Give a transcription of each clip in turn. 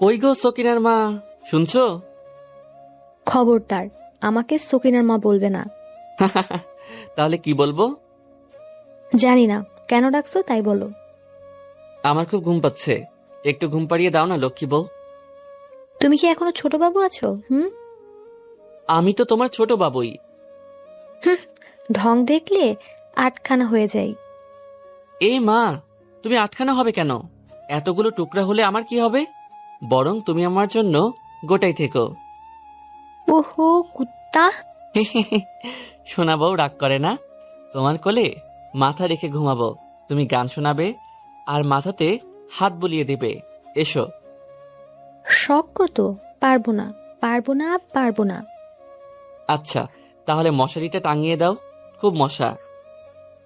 ওই গো সকিনার মা শুনছো? খবরদার আমাকে সকিনার মা বলবে না। তাহলে কি বলব? জানি না কেন ডাকছো তাই বলো। আমার খুব ঘুম পাচ্ছে। একটু ঘুম পাড়িয়ে দাও না লক্ষ্মী বউ। তুমি কি এখনও ছোট বাবু আছো হুম? আমি তো তোমার ছোট বাবুই। ঢং দেখলে আটখানা হয়ে যাই। এ মা তুমি আটখানা হবে কেন? এতগুলো টুকরা হলে আমার কি হবে? বরং তুমি আমার জন্য গোটাই থেকো। ওহো কুত্তা। শোনা বউ রাগ করে না? তোমার কোলে মাথা রেখে ঘুমাবো। তুমি গান শোনাবে আর মাথাতে হাত বুলিয়ে দেবে। এসো। শখ কত পারব না। পারব না পারব না। আচ্ছা তাহলে মশারিটা টাঙিয়ে দাও। খুব মশা।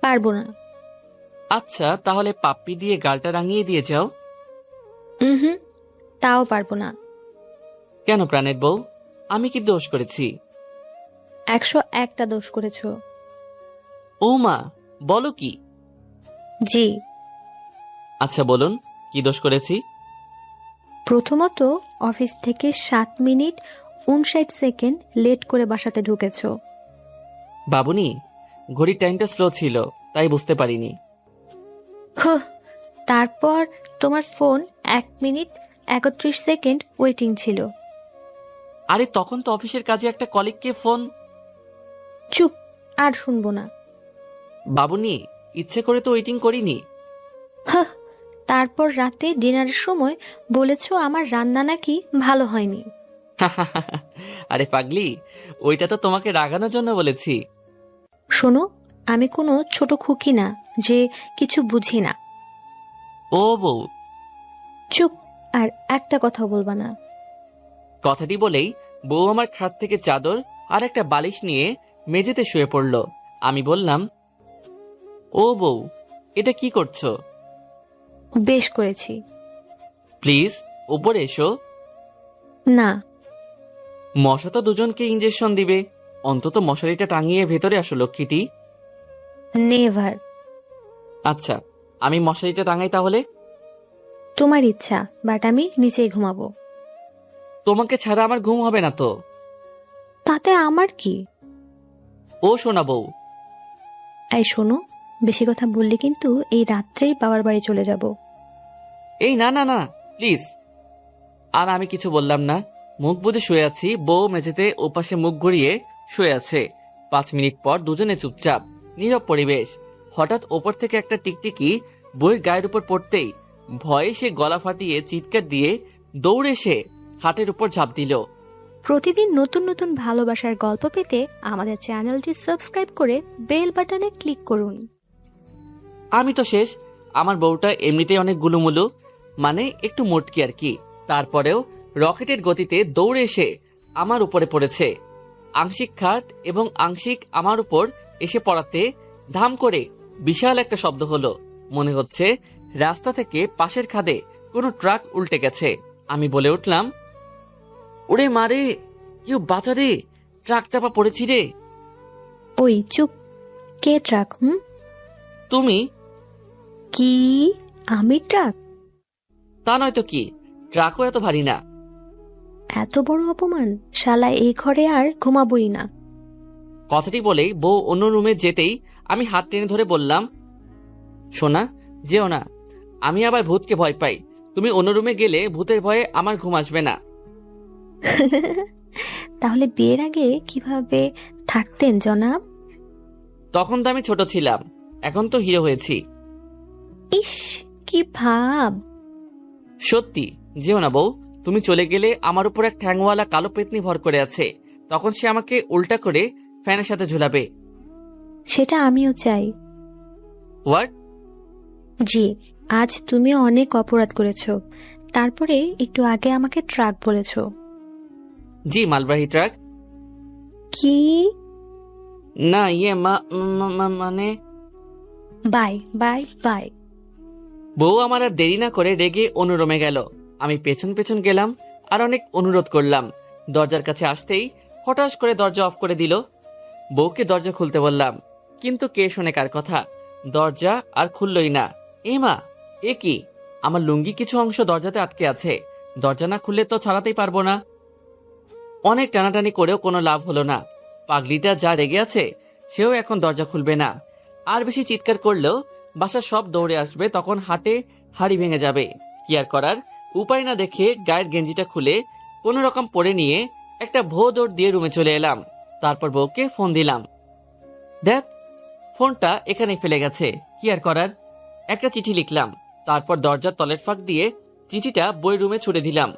পারব না। আচ্ছা তাহলে পাপ্পি দিয়ে গালটা রাঙিয়ে দিয়ে যাও। হুম। তাও পারব না। কেন প্রাণের বউ? আমি কি দোষ করেছি? একশো একটা দোষ করেছ। ও মা বলো কি? জি। আচ্ছা বলুন কি দোষ করেছি? প্রথমত অফিস থেকে সাত মিনিট উনষাট সেকেন্ড লেট করে বাসাতে ঢুকেছো। বাবুনি ঘড়ির টাইমটা স্লো ছিল তাই বুঝতে পারিনি। হুহ, তারপর তোমার ফোন এক মিনিট একত্রিশ সেকেন্ড ওয়েটিং ছিল। আরে তখন তো অফিসের কাজে একটা কলিগকে ফোন চুপ আর শুনব না। বাবুনি ইচ্ছে করে তো ওয়েটিং করিনি। হাহ, তারপর রাতে ডিনারের সময় বলেছ আমার রান্না নাকি ভালো হয়নি। আরে পাগলি ওইটা তো তোমাকে রাগানোর জন্য বলেছি। শোনো আমি কোনো ছোট খুকি না যে কিছু বুঝি না। ও বউ। চুপ আর একটা কথা বলবা না। কথাটি বলেই বউ আমার খাট থেকে চাদর আর একটা বালিশ নিয়ে মেঝেতে শুয়ে পড়ল। আমি বললাম ও বউ এটা কি করছ? বেশ করেছি। প্লিজ উপরে এসো। না। মশা তো দুজনকে ইঞ্জেকশন দিবে। অন্তত মশারিটা টাঙিয়ে ভেতরে আসো লক্ষ্মীটি। নেভার। আচ্ছা আমি মশারিটা টাঙাই তাহলে? তোমার ইচ্ছা বাট আমি নিচেই ঘুমাবো। তোমাকে ছাড়া আমার ঘুম হবে না তো? তাতে আমার কি? ও শোনা বউ। এই শোনো বেশি কথা বললে কিন্তু এই রাত্রেই বাবার বাড়ি চলে যাব। এই না না না প্লিজ আর আমি কিছু বললাম না। মুখ বুঝে শুয়ে আছি বউ মেঝেতে ওপাশে মুখ ঘুরিয়ে শুয়ে আছে। পাঁচ মিনিট পর দুজনে চুপচাপ নীরব পরিবেশ। হঠাৎ ওপর থেকে একটা টিকটিকি বইয়ের গায়ের উপর পড়তেই ভয়ে সে গলা ফাটিয়ে চিৎকার দিয়ে দৌড়ে সে খাটের উপর ঝাঁপ দিল। প্রতিদিন নতুন নতুন ভালোবাসার গল্প পেতে আমাদের চ্যানেলটি সাবস্ক্রাইব করে বেল বাটনে ক্লিক করুন। আমি তো শেষ। আমার বউটা এমনিতেই অনেক গুলুমুলু মানে একটু মোটকি আর কি। তারপরেও রকেটের গতিতে দৌড়ে এসে আমার উপরে পড়েছে। আংশিক খাট এবং আংশিক আমার উপর এসে পড়াতে ধাম করে বিশাল একটা শব্দ হলো। মনে হচ্ছে রাস্তা থেকে পাশের খাদে কোনো ট্রাক উল্টে গেছে। আমি বলে উঠলাম ওরে মারে কেউ বাঁচা রে ট্রাক চাপা পড়েছি রে। ওই চুপ কে ট্রাক হুম? তুমি? কি? আমি ট্রাক? তা নয়তো কি ট্রাকও এত ভারী না। এত বড় অপমান শালা এই ঘরে আর ঘুমাবই না। কথাটি বলেই বউ অন্য রুমে যেতেই আমি হাত টেনে ধরে বললাম সোনা যেও না। আমি আবার ভূতকে ভয় পাই। তুমি অন্য রুমে গেলে ভূতের ভয়ে আমার ঘুম আসবে না। তাহলে বিয়ের আগে কীভাবে থাকতেন জনাব? তখন তো আমি ছোট ছিলাম। এখন তো হিরো হয়েছি। ইস কি ভাব! সত্যি যেও না বউ। তুমি চলে গেলে আমার উপর এক ঠ্যাংওয়ালা কালো পেতনি ভর করে আছে। তখন সে আমাকে উল্টা করে ফ্যানের সাথে ঝুলাবে। সেটা আমিও চাই। হোয়াট জি আজ তুমি অনেক অপরাধ করেছ। তারপরে একটু আগে আমাকে ট্রাক বলেছ। জি মালবাহী ট্রাক। কি? না ইয়ে মা মা- মা- মানে? Bye bye bye. বউ আমার আর দেরি না করে রেগে অনুরমে গেল। আমি পেছন পেছন গেলাম আর অনেক অনুরোধ করলাম। দরজার কাছে আসতেই হঠাৎ করে দরজা অফ করে দিল। বউকে দরজা খুলতে বললাম কিন্তু কে শোনে কার কথা? দরজা আর খুললই না। এ মা এ কি? আমার লুঙ্গি কিছু অংশ দরজাতে আটকে আছে। দরজা না খুললে তো ছাড়াতেই পারব না। অনেক টানাটানি করেও কোনো লাভ হলো না। পাগলিটা যা রেগে আছে, সেও এখন দরজা খুলবে না। আর বেশি চিৎকার করলেও বাসার সব দৌড়ে আসবে, তখন হাটে হাড়ি ভেঙে যাবে। কি আর করার? উপায় না দেখে গায়ের গেঞ্জিটা খুলে কোনো রকম পরে নিয়ে একটা ভো দৌড় দিয়ে রুমে চলে এলাম। তারপর বউকে ফোন দিলাম। দেখ, ফোনটা এখানে ফেলে গেছে। কি আর করার? একটা চিঠি লিখলাম। তারপর দরজার তলের ফাঁক দিয়ে চিঠিটা বই রুমে ছুড়ে দিলাম।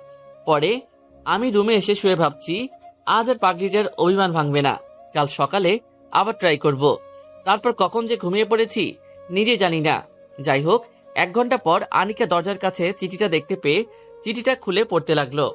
পরে, আমি রুমে এসে শুয়ে ভাবছি, আজ আর পাগলিটার অভিমান ভাঙবে না। কাল সকালে আবার ট্রাই করব। তারপর কখন যে ঘুমিয়ে পড়েছি, নিজে জানি না। যাই হোক, এক ঘণ্টা পর আনিকা দরজার কাছে চিঠিটা দেখতে পেয়ে চিঠিটা খুলে পড়তে লাগল।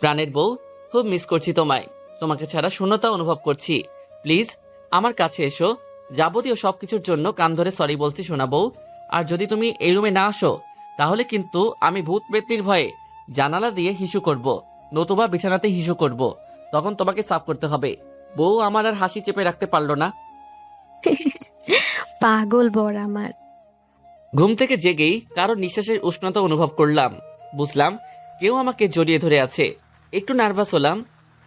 প্রাণের বউ, খুব মিস করছি তোমায়। তোমাকে ছাড়া শূন্যতা অনুভব করছি। প্লিজ, আমার কাছে এসো। যাবতীয় সবকিছুর জন্য কান ধরে সরি বলছি শোনা বউ আর যদি তুমি এই রুমে না আসো তাহলে কিন্তু আমি ভূত পেত্নির ভয়ে জানালা দিয়ে হিসু করব নতুবা বিছানাতে হিসু করব। তখন তোমাকে সাফ করতে হবে। বউ আমার আর হাসি চেপে রাখতে পারল না। পাগল বর আমার। ঘুম থেকে জেগেই কারও নিঃশ্বাসের উষ্ণতা অনুভব করলাম। বুঝলাম কেউ আমাকে জড়িয়ে ধরে আছে। একটু নার্ভাস হলাম।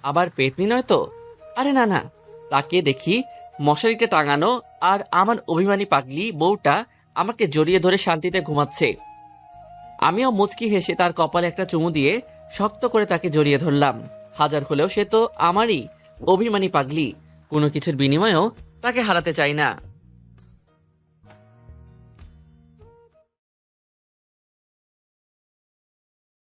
আবার পেতনি নয় তো? আরে না না। তাকে দেখি মশারিতে টাঙানো আর আমার অভিমানী পাগলি বউটা আমাকে জড়িয়ে ধরে শান্তিতে ঘুমাচ্ছে। আমিও মুচকি হেসে তার কপালে একটা চুমু দিয়ে শক্ত করে তাকে জড়িয়ে ধরলাম। হাজার হলেও সে তো আমারই অভিমানী পাগলি। কোনো কিছুর বিনিময়েও তাকে হারাতে চাই না।